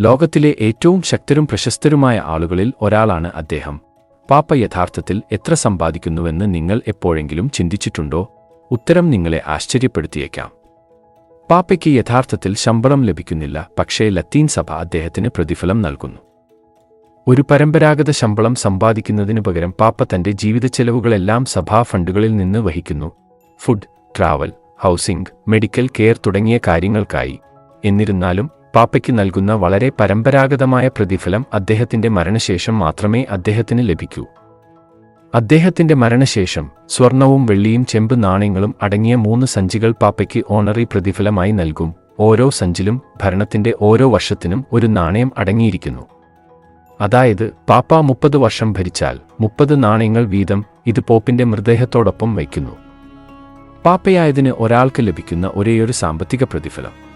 ലോകത്തിലെ ഏറ്റവും ശക്തരും പ്രശസ്തരുമായ ആളുകളിൽ ഒരാളാണ് അദ്ദേഹം. പാപ്പ യഥാർത്ഥത്തിൽ എത്ര സമ്പാദിക്കുന്നുവെന്ന് നിങ്ങൾ എപ്പോഴെങ്കിലും ചിന്തിച്ചിട്ടുണ്ടോ? ഉത്തരം നിങ്ങളെ ആശ്ചര്യപ്പെടുത്തിയേക്കാം. പാപ്പയ്ക്ക് യഥാർത്ഥത്തിൽ ശമ്പളം ലഭിക്കുന്നില്ല പക്ഷേ ലത്തീൻ സഭ അദ്ദേഹത്തിന് പ്രതിഫലം നൽകുന്നു. ഒരു പരമ്പരാഗത ശമ്പളം സമ്പാദിക്കുന്നതിനു പകരം പാപ്പ തന്റെ ജീവിത ചെലവുകളെല്ലാം സഭാ ഫണ്ടുകളിൽ നിന്ന് വഹിക്കുന്നു. Food travel housing medical care തുടങ്ങിയ കാര്യങ്ങൾക്കായി. എന്നിരുന്നാലും പാപ്പയ്ക്ക് നൽകുന്ന വളരെ പരമ്പരാഗതമായ പ്രതിഫലം അദ്ദേഹത്തിന്റെ മരണശേഷം മാത്രമേ അദ്ദേഹത്തിന് ലഭിക്കൂ. അദ്ദേഹത്തിന്റെ മരണശേഷം സ്വർണവും വെള്ളിയും ചെമ്പ് നാണയങ്ങളും അടങ്ങിയ മൂന്ന് സഞ്ചികൾ പാപ്പയ്ക്ക് ഓണറി പ്രതിഫലമായി നൽകും. ഓരോ സഞ്ചിലും ഭരണത്തിന്റെ ഓരോ വർഷത്തിനും ഒരു നാണയം അടങ്ങിയിരിക്കുന്നു. അതായത് പാപ്പ മുപ്പത് വർഷം ഭരിച്ചാൽ മുപ്പത് നാണയങ്ങൾ വീതം ഇത് പോപ്പിന്റെ മൃതദേഹത്തോടൊപ്പം വയ്ക്കുന്നു. പാപ്പയായതിന് ഒരാൾക്ക് ലഭിക്കുന്ന ഒരേയൊരു സാമ്പത്തിക പ്രതിഫലം.